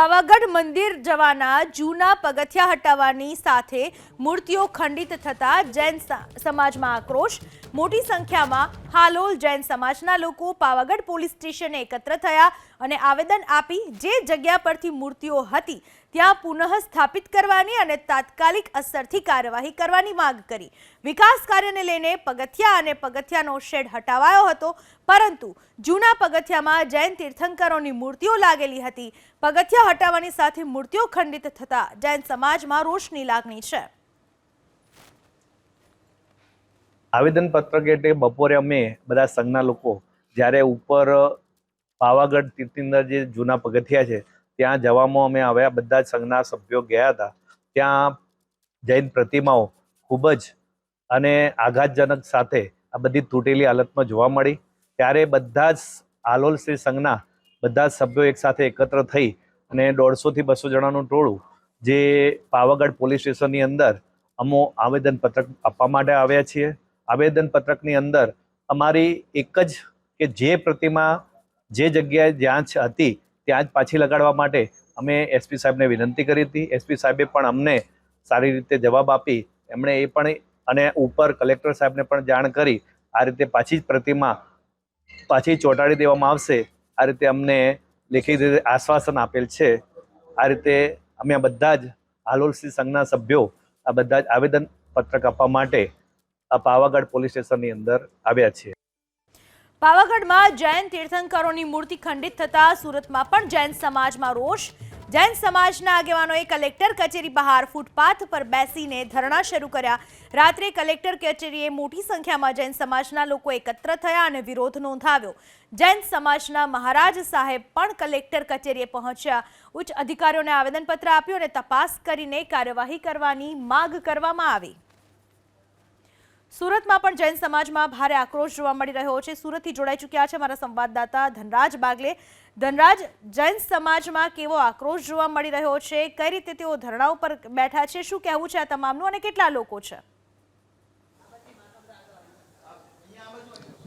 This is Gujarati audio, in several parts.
પાવાગઢ મંદિર જવાના જૂના પગથિયા હટાવવાની સાથે મૂર્તિઓ ખંડિત થતા જૈન સમાજમાં આક્રોશ. મોટી સંખ્યામાં હાલોલ જૈન સમાજના લોકો પાવાગઢ પોલીસ સ્ટેશને એકત્ર થયા અને આવેદન આપી જે જગ્યા પરથી મૂર્તિઓ હતી ત્યાં પુનઃ સ્થાપિત કરવાની અને તાત્કાલિક અસરથી કાર્યવાહી કરવાની માંગ કરી. વિકાસ કાર્યને લઈને પગથિયા અને પગથિયાનો શેડ હટાવાયો હતો, પરંતુ જૂના પગથિયામાં જૈન તીર્થંકરોની મૂર્તિઓ લાગેલી હતી. પગથિયા હટાવવાની સાથે મૂર્તિઓ ખંડિત થતા જૈન સમાજમાં રોષની લાગણી છે. આવેદનપત્ર તે બપોરે અમે બધા સંઘના લોકો જ્યારે ઉપર પાવાગઢ તીર્થિંદર જે જૂના પગથિયા છે ત્યાં જવામાં અમે આવ્યા, બધા જ સંઘના સભ્યો ગયા હતા. ત્યાં જૈન પ્રતિમાઓ ખૂબ જ અને આઘાતજનક સાથે આ બધી તૂટેલી હાલતમાં જોવા મળી. ત્યારે બધા જ આલોલ શ્રી સંઘના બધા જ સભ્યો એકસાથે એકત્ર થઈ અને દોઢસોથી બસો જણાનું ટોળું જે પાવાગઢ પોલીસ સ્ટેશનની અંદર અમો આવેદનપત્રક આપવા માટે આવ્યા છીએ. આવેદનપત્રકની અંદર અમારી એક જ કે જે પ્રતિમા જે જગ્યાએ જ્યાં હતી ત્યાં જ પાછી લગાડવા માટે અમે એસપી સાહેબને વિનંતી કરી હતી. એસપી સાહેબે પણ અમને સારી રીતે જવાબ આપી. એમણે એ પણ અને ઉપર કલેક્ટર સાહેબને પણ જાણ કરી. આ રીતે પાછી જ પ્રતિમા પાછી ચોંટાડી દેવામાં આવશે. આ રીતે અમને લેખિત રીતે આશ્વાસન આપેલ છે. આ રીતે અમે આ બધા જ હાલોલસી સંઘના સભ્યો આ બધા જ આવેદન પત્રક આપવા માટે આ પાવાગઢ પોલીસ સ્ટેશનની અંદર આવ્યા છીએ. પાવાગઢમાં જૈન તીર્થંકરોની મૂર્તિ ખંડિત થતા સુરતમાં પણ જૈન સમાજમાં રોષ. જૈન સમાજના આગેવાનોએ કલેક્ટર કચેરી બહાર ફૂટપાથ પર બેસીને ધરણા શરૂ કર્યા. રાત્રે કલેક્ટર કચેરીએ મોટી સંખ્યામાં જૈન સમાજના લોકો એકત્ર થયા અને વિરોધ નોંધાવ્યો. જૈન સમાજના મહારાજ સાહેબ પણ કલેક્ટર કચેરીએ પહોંચ્યા. ઉચ્ચ અધિકારીઓને આવેદનપત્ર આપ્યું અને તપાસ કરીને કાર્યવાહી કરવાની માગ કરવામાં આવી. સુરતમાં પણ જૈન સમાજમાં ભારે આક્રોશ જોવા મળી રહ્યો છે. સુરતથી જોડાઈ ચૂક્યા છે મારા સંવાદદાતા ધનરાજ બાગલે. ધનરાજ, જૈન સમાજમાં કેવો આક્રોશ જોવા મળી રહ્યો છે? કઈ રીતે તેઓ ધરણા ઉપર બેઠા છે? શું કહેવું છે આ તમામનું અને કેટલા લોકો છે?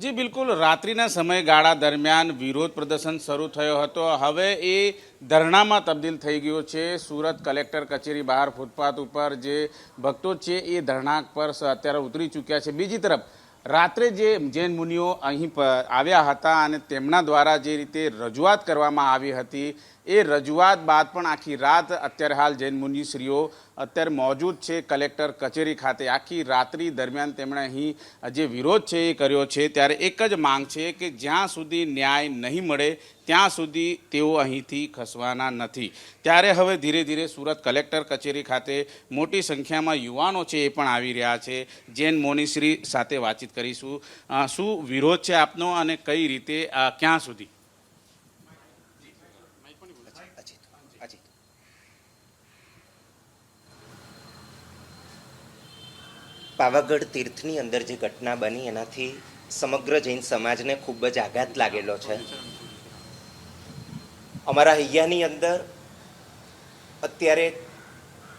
જી, બિલકુલ. રાત્રિના સમયગાળા દરમિયાન વિરોધ પ્રદર્શન શરૂ થયો હતો. હવે એ ધરણામાં તબદીલ થઈ ગયો છે. સુરત કલેક્ટર કચેરી બહાર ફૂટપાથ ઉપર જે ભક્તો છે એ ધરણા પર અત્યારે ઉતરી ચૂક્યા છે. બીજી તરફ, રાત્રે જે જૈન મુનિઓ અહીં આવ્યા હતા અને તેમના દ્વારા જે રીતે રજૂઆત કરવામાં આવી હતી એ રજૂઆત બાદ પણ આખી રાત અત્યારે હાલ જૈન મુનિશ્રીઓ અત્યારે મોજૂદ છે કલેક્ટર કચેરી ખાતે. આખી રાત્રિ દરમિયાન તેમણે અહીં જે વિરોધ છે એ કર્યો છે. ત્યારે એક જ માંગ છે કે જ્યાં સુધી ન્યાય નહીં મળે, ત્યાં સુધી તેઓ અહીંથી ખસવાના નથી. ત્યારે હવે ધીરે ધીરે સુરત કલેક્ટર કચેરી ખાતે મોટી સંખ્યામાં યુવાનો છે એ પણ આવી રહ્યા છે. જૈન મોનિશ્રી સાથે વાતચીત કરીશું. શું વિરોધ છે આપનો અને કઈ રીતે ક્યાં સુધી? પાવાગઢ તીર્થની અંદર જે ઘટના બની, એનાથી સમગ્ર જૈન સમાજને ખૂબ જ આઘાત લાગેલો છે. અમારા હૈયાની અંદર અત્યારે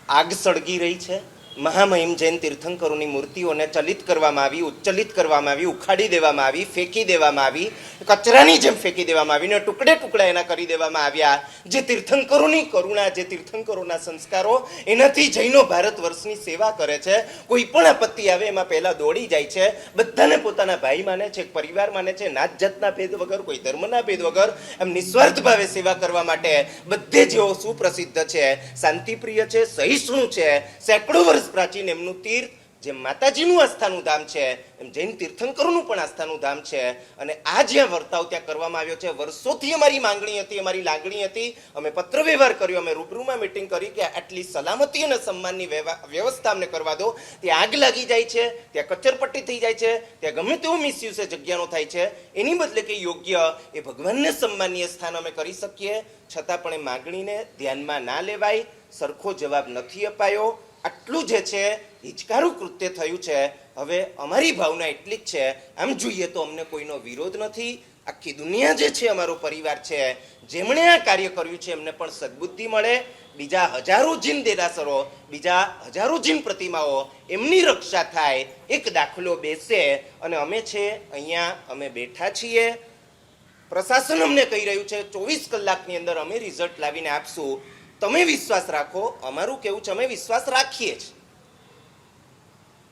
આગ સળગી રહી છે. મહામહિમ જૈન તીર્થંકરોની મૂર્તિઓને ચલિત કરવામાં આવી, ઉચ્ચલિત કરવામાં આવી, ઉખાડી દેવામાં આવી, ફેંકી દેવામાં આવી, કચરાની જેમ ફેંકી દેવામાં આવી ને ટુકડે ટુકડા એના કરી દેવામાં આવ્યા. જે તીર્થંકરોની કરુણા, જે તીર્થંકરોના સંસ્કારો, એનાથી જૈનો ભારત વર્ષની સેવા કરે છે. કોઈ પણ આપત્તિ આવે એમાં પહેલાં દોડી જાય છે. બધાને પોતાના ભાઈ માને છે, પરિવાર માને છે, નાત જાતના ભેદ વગર, કોઈ ધર્મના ભેદ વગર એમ નિસ્વાર્થ ભાવે સેવા કરવા માટે બધે જેઓ સુપ્રસિદ્ધ છે, શાંતિપ્રિય છે, સહિષ્ણુ છે, સેંકડો વર્ષ પ્રાચીન એમનું તીર્થ જેમ માતાજીનું આસ્થાનું ધામ છે, એમ જૈન તીર્થંકરોનું પણ આસ્થાનું ધામ છે. અને આ જ્યાં વર્તાવ ત્યાં કરવામાં આવ્યો છે, વર્ષોથી અમારી માંગણી હતી, અમારી લાગણી હતી. અમે પત્ર વ્યવહાર કર્યો, અમે રૂબરૂમાં મિટિંગ કરી કે આટલી સલામતી અને સન્માનની વ્યવસ્થા અમને કરવા દો. ત્યાં આગ લાગી જાય છે, ત્યાં કચરપટ્ટી થઈ જાય છે, ત્યાં ગમે તેવો મિસયુઝ જગ્યાનો થાય છે. એની બદલે કે યોગ્ય એ ભગવાનને સન્માનીય સ્થાન અમે કરી શકીએ. છતાં પણ એ માગણીને ધ્યાનમાં ના લેવાય. સરખો જવાબ નથી અપાયો. આટલું જે છે, હિચકારું કૃત્ય થયું છે, હવે અમારી ભાવના એટલી જ છે. આમ જોઈએ તો અમને કોઈનો વિરોધ નથી. આખી દુનિયા જે છે, અમારો પરિવાર છે, જેમણે આ કાર્ય કર્યું છે, એમને પણ સદબુદ્ધિ મળે. બીજા હજારો જીન દેરાસરો બીજા હજારો જીન પ્રતિમાઓ એમની રક્ષા થાય, એક દાખલો બેસે અને અમે છે, અહીંયા અમે બેઠા છીએ. પ્રશાસન અમને કહી રહ્યું છે, ચોવીસ કલાકની અંદર અમે રિઝલ્ટ લાવીને આપશું. તમે વિશ્વાસ રાખો, અમારું કેવું છે, અમે વિશ્વાસ રાખીએ છીએ.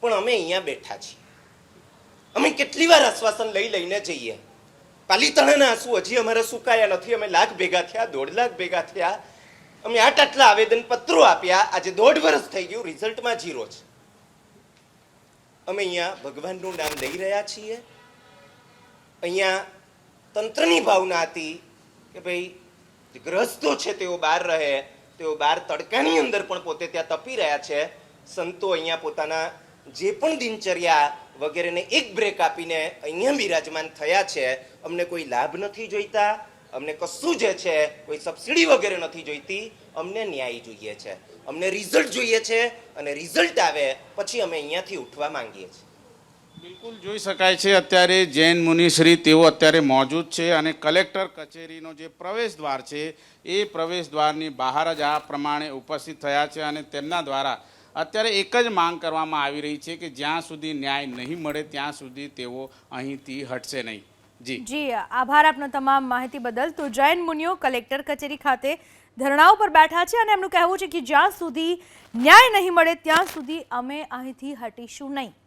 પણ અમે અહીંયા બેઠા છીએ. અમે કેટલી વાર આશ્વાસન લઈ લઈને જઈએ. પાલીતાણાના આંસુ હજી અમારે સુકાયા નથી, અમે લાખ ભેગા થયા, દોઢ લાખ ભેગા થયા. અમે આટ આટલા આવેદન પત્રો આપ્યા, આજે દોઢ વર્ષ થઈ ગયું, રિઝલ્ટમાં જીરો છે. અમે અહીંયા ભગવાનનું નામ લઈ રહ્યા છીએ. અહીંયા તંત્રની ભાવના હતી કે ભાઈ ગ્રસ્તો છે તેઓ બહાર રહે. તેઓ બહાર તડકાની અંદર પણ પોતે ત્યાં તપી રહ્યા છે. સંતો અહીંયા પોતાના જે પણ દિનચર્યા વગેરેને એક બ્રેક આપીને અહીંયા બિરાજમાન થયા છે. અમને કોઈ લાભ નથી જોઈતા, અમને કશું જે છે કોઈ સબસિડી વગેરે નથી જોઈતી, અમને ન્યાય જોઈએ છે. અમને રિઝલ્ટ જોઈએ છે અને રિઝલ્ટ આવે પછી અમે અહીંયાથી ઉઠવા માંગીએ છીએ. બિલકુલ જોઈ શકાય છે, અત્યારે જૈન મુનિશ્રી તેઓ અત્યારે મોજૂદ છે અને કલેક્ટર કચેરીનો જે પ્રવેશ દ્વાર છે, એ પ્રવેશ દ્વારની બહાર જ આ પ્રમાણે ઉપસ્થિત થયા છે અને તેમના દ્વારા અત્યારે એક જ માંગ કરવામાં આવી રહી છે કે જ્યાં સુધી ન્યાય નહીં મળે, ત્યાં સુધી તેઓ અહીંથી હટશે નહીં. જી. જી, આભાર આપનો તમામ માહિતી બદલ. તો જૈન મુનિઓ કલેક્ટર કચેરી ખાતે ધરણાઓ પર બેઠા છે અને એમનું કહેવું છે કે જ્યાં સુધી ન્યાય નહીં મળે, ત્યાં સુધી અમે અહીંથી હટીશું નહીં.